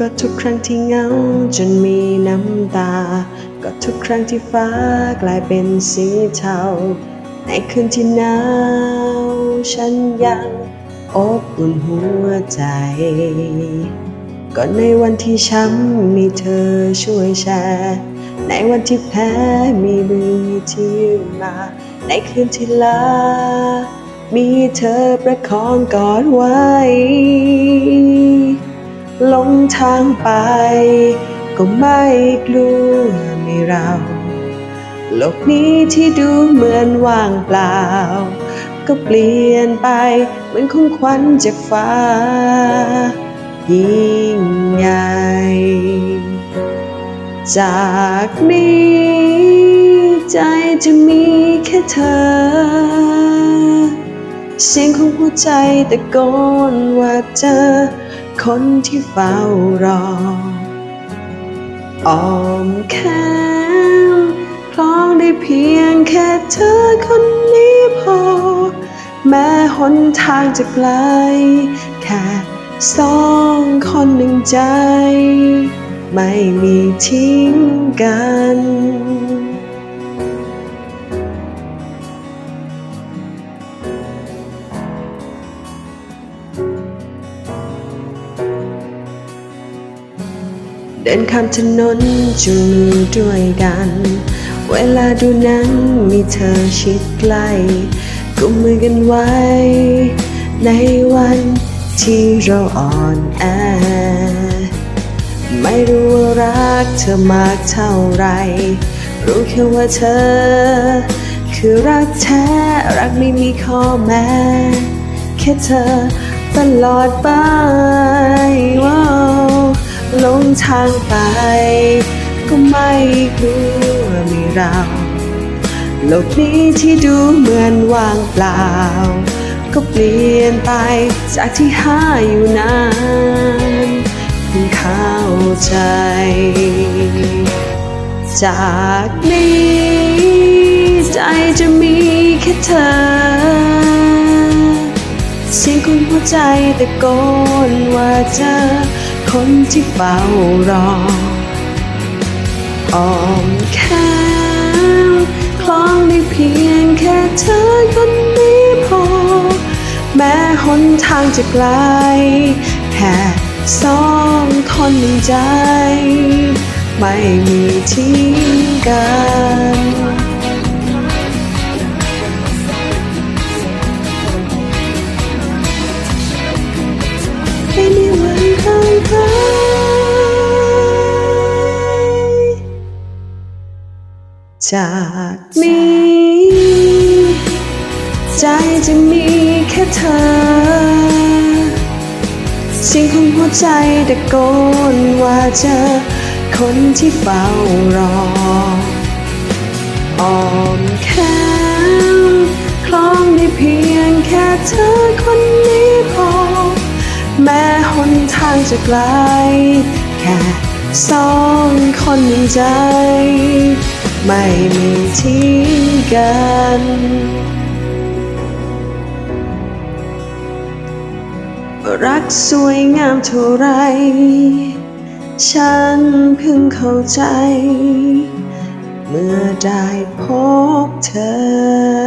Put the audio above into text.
ก็ทุกครั้งที่เหงาจนมีน้ำตา ก็ทุกครั้งที่ฟ้ากลายเป็นสีเทา ในคืนที่หนาวฉันยังอบอุ่นหัวใจ ก็ในวันที่ช้ำมีเธอช่วยแชร์ ในวันที่แพ้มีมือที่ยืนมา ในคืนที่ลา มีเธอประคองกอดไว้ ลงทางไป ก็ไม่กลัวไม่เรา โลกนี้ที่ดูเหมือนว่างเปล่า ก็เปลี่ยนไปเหมือนของขวัญจากฟ้า ยิ่งใหญ่จากนี้ใจจะมีแค่เธอ เสียงของหัวใจตะโกนว่าเจอ คนที่เฝ้ารออ้อมแขนคล้องได้เพียงแค่เธอคนนี้พอ แม้หนทางจะไกล แค่สองคนหนึ่งใจ ไม่มีทิ้งกัน เดินข้ามถนนจูงมือด้วยกัน เวลาดูหนั้นมีเธอชิดใกล้กุมมือกันไว้ ในวันที่เราอ่อนแอ ไม่รู้ว่ารักเธอมากเท่าไร รู้แค่ว่าเธอ คือรักแท้ รักไม่มีข้อแม้ แค่เธอตลอดไป ทางไป ก็ไม่กลัวมีเราโลกนี้ที่ดูเหมือนว่างเปล่า ก็เปลี่ยนไปจากที่หาอยู่นานเพิ่งเข้าใจ จากนี้ ใจจะมีแค่เธอ เสียงของหัวใจตะโกนว่าเจอ คนที่เฝ้ารออ้อมแขนคล้องได้เพียงแค่เธอคนนี้พอ แม้หนทางจะไกล แค่สองคนหนึ่งใจ ไม่มีทิ้งกัน จากนี้ ใจจะมีแค่เธอเสียงของหัวใจตะโกนว่าเจอคนที่เฝ้ารออ้อมแขนคล้องได้เพียงแค่เธอคนนี้พอ แม้หนทางจะไกลแค่ สองคนหนึ่งใจ ไม่มีทิ้งกันรักสวยงามเท่าไร ฉันเพิ่งเข้าใจ เมื่อได้พบเธอ